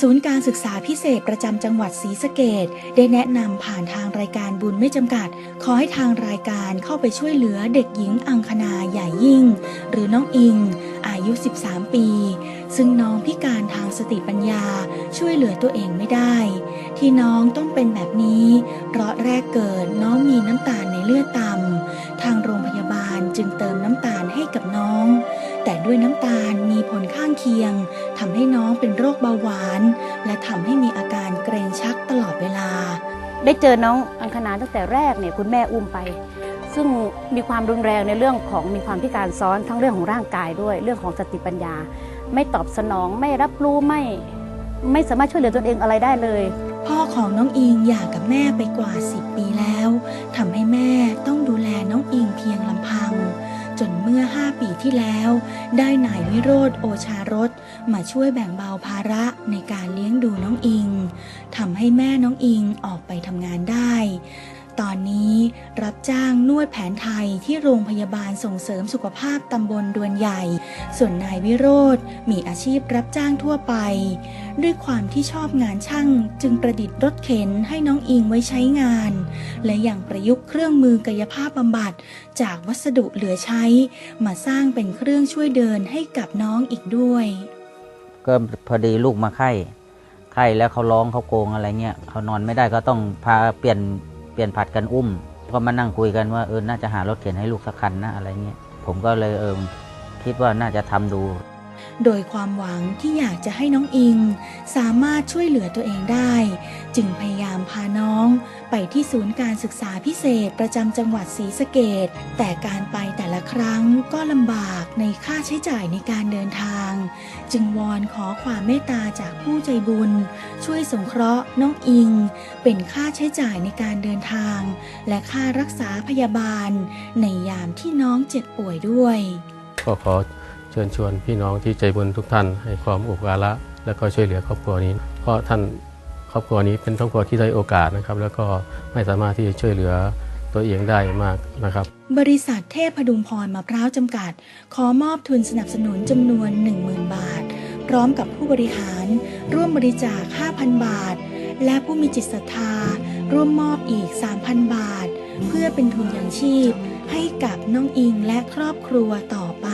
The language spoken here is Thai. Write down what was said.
ศูนย์การศึกษาพิเศษประจำจังหวัดศรีสะเกดได้แนะนำผ่านทางรายการบุญไม่จำกัด ขอให้ทางรายการเข้าไปช่วยเหลือเด็กหญิงอังคณาใหญ่ยิ่ง หรือน้องอิง อายุ 13 ปี ซึ่งน้องพิการทางสติปัญญาช่วยเหลือตัวเองไม่ได้ ที่น้องต้องเป็นแบบนี้ เพราะแรกเกิดน้องมีน้ำตาลในเลือดต่ำทางโรงพยาบาลจึงเติมน้ำตาลให้กับน้อง แต่ด้วยน้ำตาลมีผลข้างเคียงทำให้น้องเป็นโรคเบาหวาน และทำให้มีอาการเกรงชักตลอดเวลา ได้เจอน้องอังคณาตั้งแต่แรกเนี่ยคุณแม่อุ้มไป ซึ่งมีความรุนแรงในเรื่องของมีความพิการซ้อนทั้งเรื่องของร่างกายด้วย เรื่องของสติปัญญา ไม่ตอบสนองไม่รับรู้ไม่ ไม่สามารถช่วยเหลือตนเองอะไรได้เลยพ่อของน้องอิงหย่ากับแม่ไปกว่า 10 ปีแล้วทำให้แม่ต้องดูแลน้องอิงเพียงลำพัง จนเมื่อห้าปีที่แล้ว ได้นายวิโรธโอชารสมาช่วยแบ่งเบาภาระในการเลี้ยงดูน้องอิงทำให้แม่น้องอิงออกไปทำงานได้ ตอนนี้รับจ้างนวดแผนไทยที่โรงพยาบาลส่งเสริมสุขภาพตำบลดวนใหญ่ ส่วนนายวิโรธมีอาชีพรับจ้างทั่วไป ด้วยความที่ชอบงานช่างจึงประดิษฐ์รถเข็นให้น้องอิงไว้ใช้งาน และอย่างประยุกต์เครื่องมือกายภาพบำบัด จากวัสดุเหลือใช้ มาสร้างเป็นเครื่องช่วยเดินให้กับน้องอีกด้วย ก็พอดีลูกมาไข้ไข้แล้วเขาร้องเขาโกงอะไรเงี้ยเขานอนไม่ได้ก็ต้องพาเปลี่ยน เปลี่ยนผัดกันอุ้มก็มานั่งคุยกันว่าเออน่าจะหารถเข็นให้ลูกสักคันนะอะไรเงี้ยผมก็เลยเออคิดว่าน่าจะทำดู โดยความหวังที่อยากจะให้น้องอิง สามารถช่วยเหลือตัวเองได้ จึงพยายามพาน้อง ไปที่ศูนย์การศึกษาพิเศษประจำจังหวัดศรีสะเกดแต่การไปแต่ละครั้งก็ลำบากในค่าใช้จ่ายในการเดินทาง จึงวอนขอความเมตตาจากผู้ใจบุญ ช่วยสงเคราะห์น้องอิง เป็นค่าใช้จ่ายในการเดินทาง และค่ารักษาพยาบาล ในยามที่น้องเจ็บป่วยด้วยก็ขอเชิญชวนพี่น้องที่ใจบุญทุกท่านให้ความอุปการะและก็ช่วยเหลือครอบครัวนี้ เพราะท่าน ครอบครัวนี้เป็นครอบครัวที่ได้โอกาสนะครับ แล้วก็ไม่สามารถที่จะช่วยเหลือตัวเองได้มากนะครับ บริษัทเทพพดุงพรมะพร้าวจำกัด ขอมอบทุนสนับสนุนจำนวน 10,000 บาท พร้อมกับผู้บริหาร ร่วมบริจาค 5,000 บาท และผู้มีจิตศรัทธา ร่วมมอบอีก 3,000 บาท เพื่อเป็นทุนยังชีพ ให้กับน้องอิงและครอบครัวต่อไป